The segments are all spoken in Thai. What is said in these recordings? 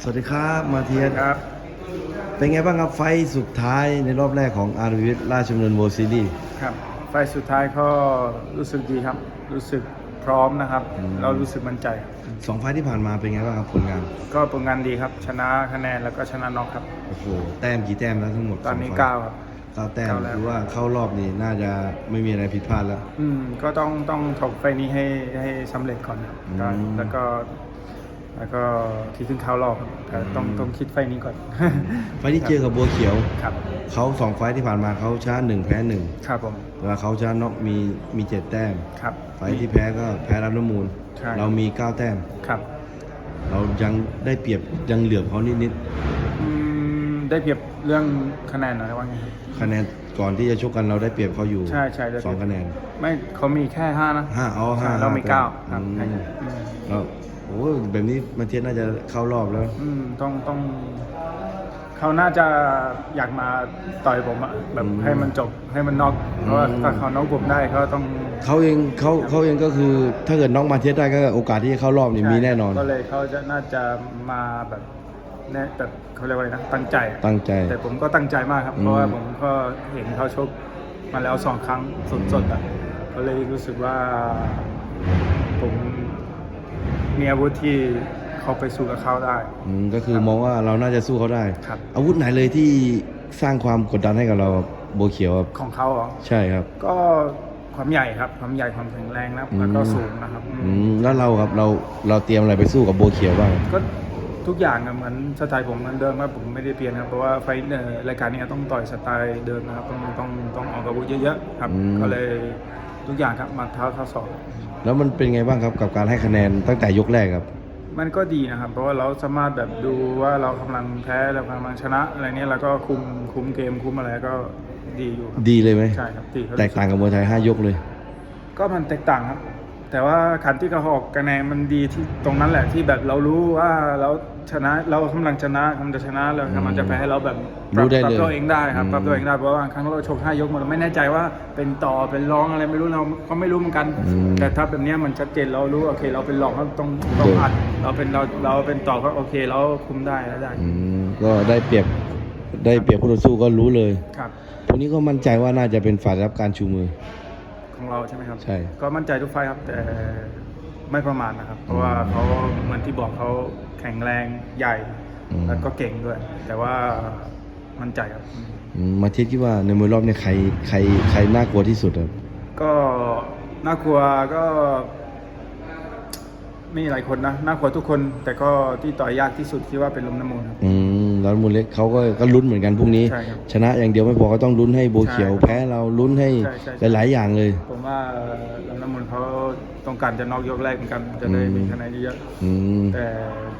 สวัสดีครับมาเทียนครับ เป็นไงบ้างครับไฟท์สุดท้ายในรอบแรกของอาร์วิทราชดำเนินโวซีรีส์ครับ ไฟล์สุดท้ายก็รู้สึกดีครับ รู้สึกพร้อมนะครับอืมเรารู้สึกมั่นใจ สองไฟท์ที่ผ่านมาเป็นไงบ้างครับผลงาน ก็ผลงานดีครับชนะคะแนนแล้วก็ชนะน็อกครับ โอ้โหแต้มกี่แต้มแล้วทั้งหมดตอนนี้สงไฟท์เก้าครับเก้าแต้มเก้าแล้วคือว่าเข้ารอบนี่น่าจะไม่มีอะไรผิดพลาดแล้ว อืมก็ต้องต้องถกไฟล์นี้ให้ให้สำเร็จก่อนครับอืมก็แล้วก็ แล้วก็คิดถึงเข้ารอบครับแต่ต้องอืมต้องคิดไฟล์นี้ก่อน ไฟท์ที่เจอกับบัวเขียว ครับเขาสองไฟท์ที่ผ่านมาเขาชนะหนึ่งแพ้หนึ่งครับผมเวลาเขาชนะน็อกมีมีเจ็ดแต้ม ครับ ไฟท์ที่แพ้ก็แพ้รับน้ำมูล ใช่ เรามีเก้าแต้ม ครับ เรายังได้เปรียบยังเหลือบเขานิดอืมได้เปรียบเรื่องคะแนนหน่อยว่าไง ๆคะแนนก่อนที่จะชกกันเราได้เปรียบเขาอยู่ใช่ใช่ได้เปรียบ สองคะแนนไม่เขามีแค่ห้านะห้าเอาห้าเรามีเก้าคอืรับมใช่ครับอืมแล้ว โอ้แบบนี้มาเทียนน่าจะเข้ารอบแล้ว อืมต้องต้องเขาน่าจะอยากมาต่อยผมอะแบบอืมให้มันจบให้มันน็อกเพราะว่าอืมถ้าเขาน็อกผมได้เขาต้องเขาเองเขาเขาเองก็คือถ้าเกิดน้องมาเทียนได้ก็โอกาสที่จะเข้ารอบนี่มีแน่นอน ก็เลยเขาจะน่าจะมาแบบแน่แบบเขาเรียกว่าอะไรนะตั้งใจอะตั้งใจ แต่ผมก็ตั้งใจมากครับอืมเพราะว่าผมก็เห็นเขาชกมาแล้วสองครั้งสดๆอะก็เลยรู้สึกว่าผม มีอาวุธที่เขาไปสู้กับเขาได้ อืมก็คือมองว่าเราน่าจะสู้เขาได้ ครับ อาวุธไหนเลยที่สร้างความกดดันให้กับเราครับโบวเขียวครับของเขาเหรอใช่ครับ ก็ความใหญ่ครับ ความใหญ่ความแข็งแรงนะครับแล้วก็อืมสูงนะครับอืมอืมแล้วเราครับเราเราเตรียมอะไรไปสู้กับโบวเขียวบ้างก็ทุกอย่างอะเหมือนสไตล์ผมเหมือนเดิมครับผมไม่ได้เปลี่ยนครับเพราะว่าไฟท์เอ่อรายการนี้ต้องต่อยสไตล์เดิมนะครับต้องต้องต้องออกอาวุธเยอะๆครับอืมก็เลย ทุกอย่างครับมาเท้าเท้าสอบแล้วมันเป็นไงบ้างครับกับการให้คะแนนตั้งแต่ยกแรกครับ มันก็ดีนะครับ เพราะว่าเราสามารถแบบดูว่าเรากำลังแพ้เรากำลังชนะอะไรเนี้ยแล้วก็คุมคุมเกมคุมอะไรก็ดีอยู่ครับดีเลยไหมใช่ครับดีครับแตกต่างกับมวยไทยห้ายกเลย ก็มันแตกต่างครับ แต่ว่าขันที่เขาออกคะแนนมันดีที่ตรงนั้นแหละที่แบบเรารู้ว่าเราชนะเรากำลังชนะกำลังจะชนะเรากำลังจะแพ้เราแบบปรู้รับได้ปรับเลยตัวเองได้ครับอืมปรับตัวเองได้เพราะว่าครั้งเราชกห้ายกมันไม่แน่ใจว่าเป็นต่อเป็นรองอะไรไม่รู้เราก็ไม่รู้เหมือนกัน อืม แต่ถ้าแบบเนี้ยมันชัดเจนเรารู้โอเค เราเป็นรองก็ต้องต้องอัดเราเป็นเราเราเป็นต่อก็โอเคเราคุมได้แล้วได้อืมก็ได้เปรียบได้เปรียบคู่ต่อสู้ก็รู้เลยครับพวกนี้ก็มั่นใจว่าน่าจะเป็นฝ่ายรับการชูมือ ของเราใช่ไหมครับ ใช่ ก็มั่นใจทุกไฟท์ครับ แต่ไม่ประมาทนะครับ เพราะว่าเขาเหมือนที่บอกเขาแข็งแรงใหญ่ อืม แล้วก็เก่งด้วย แต่ว่ามั่นใจครับ อืมมาเทียบคิดว่าในมวยรอบเนี่ยใครใครใครน่ากลัวที่สุดครับก็น่ากลัวก็มีหลายคนนะน่ากลัวทุกคน แต่ก็ที่ต่อยยากที่สุดที่ว่าเป็นลมน้ำมูลครับ อืม แล้วมูลเล็กเขาก็ก็ลุ้นเหมือนกันพรุ่งนี้ ใช่ครับชนะอย่างเดียวไม่พอก็ต้องลุ้นให้โบวเขียวใช่ครับแพ้เราลุ้นให้ใช่ใช่ใช่ หลาย ๆ อย่างเลย ผมว่าลมน้ำมูลเขาต้องการจะนอกยกแรกเหมือนกันจะได้อืมมีคะแนนเยอะอืม ๆแต่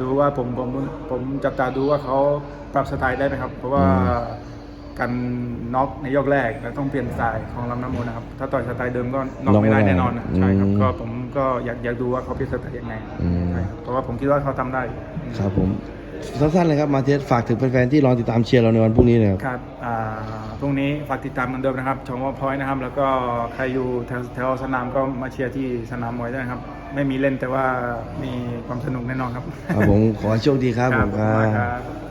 ดูว่าผมผมผมจับตาดูว่าเขาปรับสไตล์ได้ไหมครับ เพราะว่าอืมการน็อกในยกแรกแล้วต้องเปลี่ยนสไตล์ของลำน้ำมูลนะครับ ถ้าต่อยสไตล์เดิมก็น็อกไม่ได้แน่นอนนะใช่ครับก็ผมก็อยากอยากดูว่าเขาเปลี่ยนสไตล์ยังไงอืม ใช่ครับเพราะว่าผมคิดว่าเขาทำได้ ครับผม สั้นๆเลยครับมาเทียบฝากถึงแฟนๆที่รอติดตามเชียร์เราในวันพรุ่งนี้นะครับครับอ่าพรุ่งนี้ฝากติดตามเหมือนเดิมนะครับชมว่าพอยนะครับ แล้วก็ใครอยู่แถวแถวสนามก็มาเชียร์ที่สนามมวยด้วยนะครับ ไม่มีเล่นแต่ว่ามีความสนุกแน่นอนครับครับผมขอให้โชคดีครับผมคขรัอบคุณมากบครับ